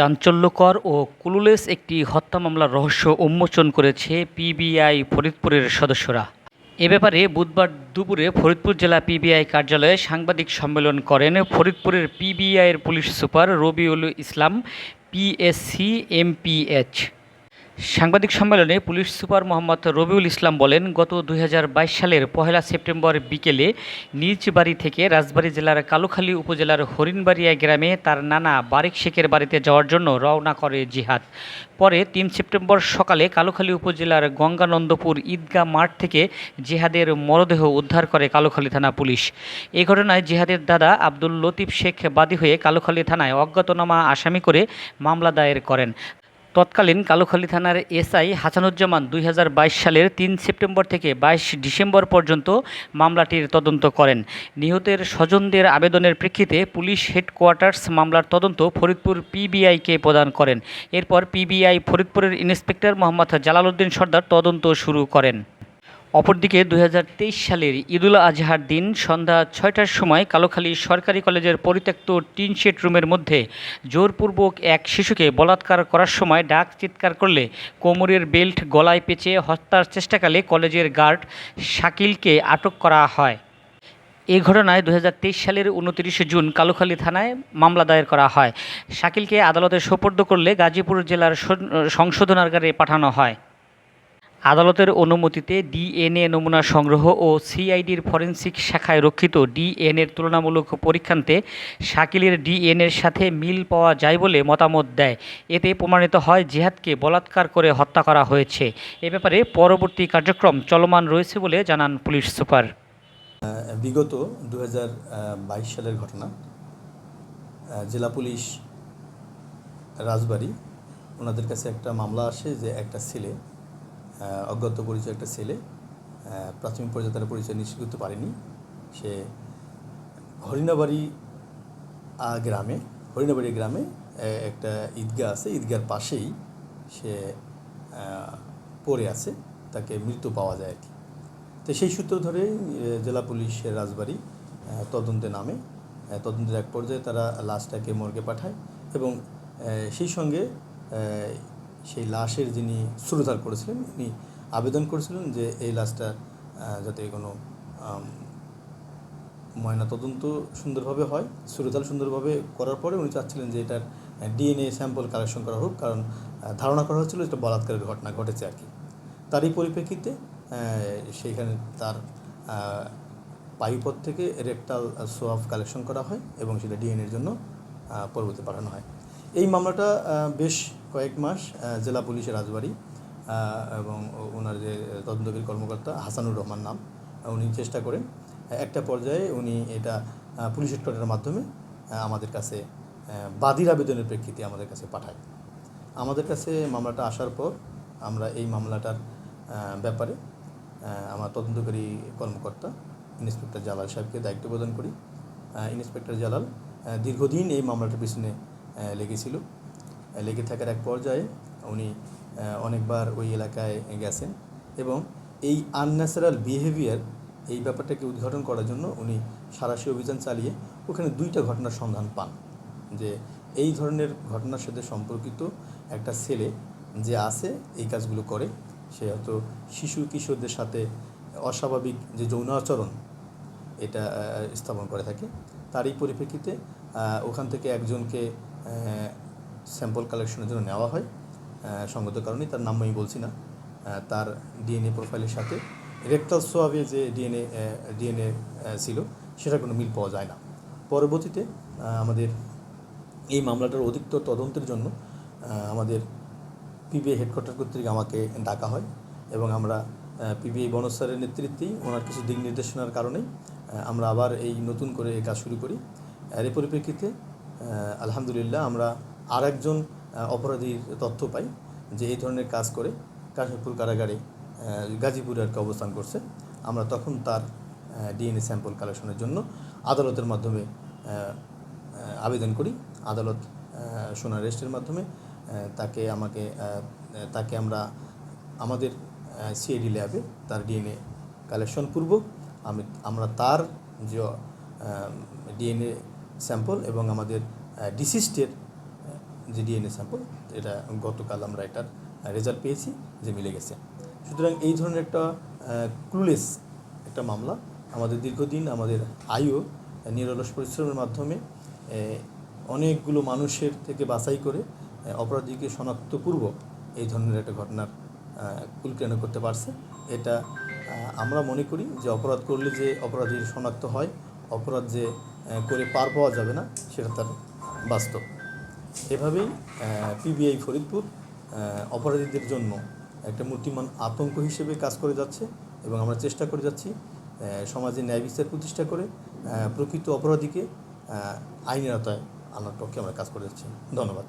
চাঞ্চল্যকর ও কুলুলেস একটি হত্যা মামলার রহস্য উন্মোচন করেছে পিবিআই ফরিদপুরের সদস্যরা। এ ব্যাপারে বুধবার দুপুরে ফরিদপুর জেলা পিবিআই কার্যালয়ে সাংবাদিক সম্মেলন করেন ফরিদপুরের পিবিআইয়ের police super Rabiul Islam PSC MPH সাংবাদিক সম্মেলনে পুলিশ সুপার মোহাম্মদ রবিউল ইসলাম বলেন, গত দুই হাজার বাইশ সালের পহেলা সেপ্টেম্বর বিকেলে নিজ বাড়ি থেকে রাজবাড়ী জেলার কালুখালী উপজেলার হরিণবাড়িয়া গ্রামে তার নানা বারিক শেখের বাড়িতে যাওয়ার জন্য রওনা করে জিহাদ। পরে তিন সেপ্টেম্বর সকালে কালুখালী উপজেলার গঙ্গানন্দপুর ঈদগাহ মাঠ থেকে জিহাদের মরদেহ উদ্ধার করে কালুখালী থানা পুলিশ। এই ঘটনায় জিহাদের দাদা আব্দুল লতিফ শেখ বাদী হয়ে কালুখালী থানায় অজ্ঞাতনামা আসামি করে মামলা দায়ের করেন। তৎকালীন কালুখালী থানার এসআই হাসানুজ্জামান দুই হাজার বাইশ সালের তিন সেপ্টেম্বর থেকে বাইশ ডিসেম্বর পর্যন্ত মামলাটির তদন্ত করেন। নিহতের স্বজনদের আবেদনের প্রেক্ষিতে পুলিশ হেডকোয়ার্টার্স মামলার তদন্ত ফরিদপুর পিবিআইকে প্রদান করেন। এরপর পিবিআই ফরিদপুরের ইন্সপেক্টর মোহাম্মদ জালালউদ্দিন সর্দার তদন্ত শুরু করেন। অপরদিকে দু হাজার তেইশ সালের ঈদুল আজহার দিন সন্ধ্যা ছয়টার সময় কালোখালী সরকারি কলেজের পরিত্যক্ত টিনশেড রুমের মধ্যে জোরপূর্বক এক শিশুকে বলাৎকার করার সময় ডাক চিৎকার করলে কোমরের বেল্ট গলায় পেঁচে হত্যার চেষ্টাকালে কলেজের গার্ড শাকিলকে আটক করা হয়। এই ঘটনায় দু হাজার তেইশ সালের উনতিরিশে জুন কালুখালী থানায় মামলা দায়ের করা হয়। শাকিলকে আদালতে সোপর্দ করলে গাজীপুর জেলার সংশোধনাগারে পাঠানো হয়। আদালতের অনুমতিতে ডিএনএ নমুনা সংগ্রহ ও সিআইডির ফরেনসিক শাখায় রক্ষিত ডিএনএর তুলনামূলক পরীক্ষান্তে শাকিলের ডিএনএর সাথে মিল পাওয়া যায় বলে মতামত দেয়। এতে প্রমাণিত হয় জিহাদকে বলাৎকার করে হত্যা করা হয়েছে। এ ব্যাপারে পরবর্তী কার্যক্রম চলমান রয়েছে বলে জানান পুলিশ সুপার। বিগত দু সালের ঘটনা জেলা পুলিশ রাজবাড়ি, ওনাদের কাছে একটা মামলা আসে যে একটা ছেলে অজ্ঞাত পরিচয় একটা ছেলে প্রাথমিক পর্যায়ে তারা পরিচয় নিশ্চিত করতে পারেনি। সে হরিণাবাড়ি গ্রামে হরিণাবাড়ি গ্রামে একটা ঈদগাহ আছে। ঈদগার পাশেই সে পড়ে আছে। তাকে মৃত্যু পাওয়া যায় আর কি তো সেই সূত্র ধরে জেলা পুলিশের রাজবাড়ি তদন্তে নামে। তদন্তের এক পর্যায়ে তারা লাশটাকে মর্গে পাঠায় এবং সেই সঙ্গে সেই লাশের যিনি সুরতাল করেছিলেন উনি আবেদন করেছিলেন যে এই লাশটা যাতে কোনো আম, ময়না তদন্ত সুন্দরভাবে হয় সুরতাল সুন্দরভাবে করার পরে উনি চাচ্ছিলেন যে এটার ডিএনএ স্যাম্পল কালেকশন করা হোক কারণ ধারণা করা হচ্ছিল এটা বলাৎকারের ঘটনা ঘটেছে আর কি। তারই পরিপ্রেক্ষিতে সেইখানে তার আহ, পায়ুপথ থেকে রেকটাল সোয়াব কালেকশন করা হয় এবং সেটা ডিএনএর জন্য পরবর্তী পাঠানো হয়। এই মামলাটা বেশ কয়েক মাস জেলা পুলিশের রাজবাড়ি এবং ওনার যে তদন্তকারী কর্মকর্তা হাসানুর রহমান নাম উনি চেষ্টা করেন একটা পর্যায়ে উনি এটা পুলিশ হেডকোয়ার্টারের মাধ্যমে আমাদের কাছে বাদীর আবেদনের প্রেক্ষিতে আমাদের কাছে পাঠায়। আমাদের কাছে মামলাটা আসার পর আমরা এই মামলাটার ব্যাপারে আমার তদন্তকারী কর্মকর্তা, ইন্সপেক্টর জালাল সাহেবকে দায়িত্ব প্রদান করি। ইন্সপেক্টর জালাল দীর্ঘদিন এই মামলাটার পিছনে লেগেছিল। লেগে থাকার এক পর্যায়ে উনি অনেকবার ওই এলাকায় গেছেন এবং এই আনন্যাচারাল বিহেভিয়ার এই ব্যাপারটাকে উদ্ঘাটন করার জন্য উনি সারাশি অভিযান চালিয়ে ওখানে দুইটা ঘটনার সন্ধান পান। যে এই ধরনের ঘটনার সাথে সম্পর্কিত একটা ছেলে যে আছে, এই কাজগুলো করে, সে হয়তো শিশু কিশোরদের সাথে অস্বাভাবিক যে যৌন আচরণ, এটা স্থাপন করে থাকে। তারই পরিপ্রেক্ষিতে ওখান থেকে একজনকে স্যাম্পল কালেকশনের জন্য নেওয়া হয়। সঙ্গত কারণে তার নাম আমি বলছি না। তার ডিএনএ প্রোফাইলের সাথে রেক্টাল সোয়াবে যে ডিএনএ ডিএনএ ছিল, সেটার কোনো মিল পাওয়া যায় না। পরবর্তীতে আমাদের এই মামলাটার অধিকতর তদন্তের জন্য আমাদের পিবিআই হেডকোয়ার্টার কর্তৃক আমাকে ডাকা হয় এবং আমরা পিবিআই বনস্যারের নেতৃত্বেই ওনার কিছু দিক নির্দেশনার কারণেই আমরা আবার এই নতুন করে কাজ শুরু করি। এর পরিপ্রেক্ষিতে আলহামদুলিল্লাহ আমরা আর একজন অপরাধীর তথ্য পাই যে এই ধরনের কাজ করে কাশীপুর কারাগারে গাজীপুরে আর কি অবস্থান করছে। আমরা তখন তার ডিএনএ স্যাম্পল কালেকশনের জন্য আদালতের মাধ্যমে আবেদন করি। আদালত সোনার রেস্টের মাধ্যমে তাকে আমাকে তাকে আমরা আমাদের সিআইডি ল্যাবে তার ডিএনএ কালেকশন পূর্বক আমি, আমরা তার যে ডিএনএ স্যাম্পল এবং আমাদের ডিসিস্টের যে ডিএনএ স্যাম্পল এটা গতকাল আমরা এটার রেজাল্ট পেয়েছি যে মিলে গেছে। সুতরাং এই ধরনের একটা ক্লুলেস একটা মামলা। আমাদের দীর্ঘদিন আমাদের আয়ু, নিরলস পরিশ্রমের মাধ্যমে অনেকগুলো মানুষের থেকে বাছাই করে অপরাধীকে শনাক্তপূর্বক এই ধরনের একটা ঘটনার কুলকেন করতে পারছে। এটা আমরা মনে করি যে অপরাধ করলে যে অপরাধীর শনাক্ত হয়, অপরাধ যে করে পার পাওয়া যাবে না, সেটা তার বাস্তব। এভাবেই পিবিআই ফরিদপুর অপরাধীদের জন্য একটা মূর্তিমান আতঙ্ক হিসেবে কাজ করে যাচ্ছে এবং আমরা চেষ্টা করে যাচ্ছি সমাজে ন্যায় বিচার প্রতিষ্ঠা করে প্রকৃত অপরাধীকে আইনের আওতায় আনার পক্ষে আমরা কাজ করে যাচ্ছি। ধন্যবাদ।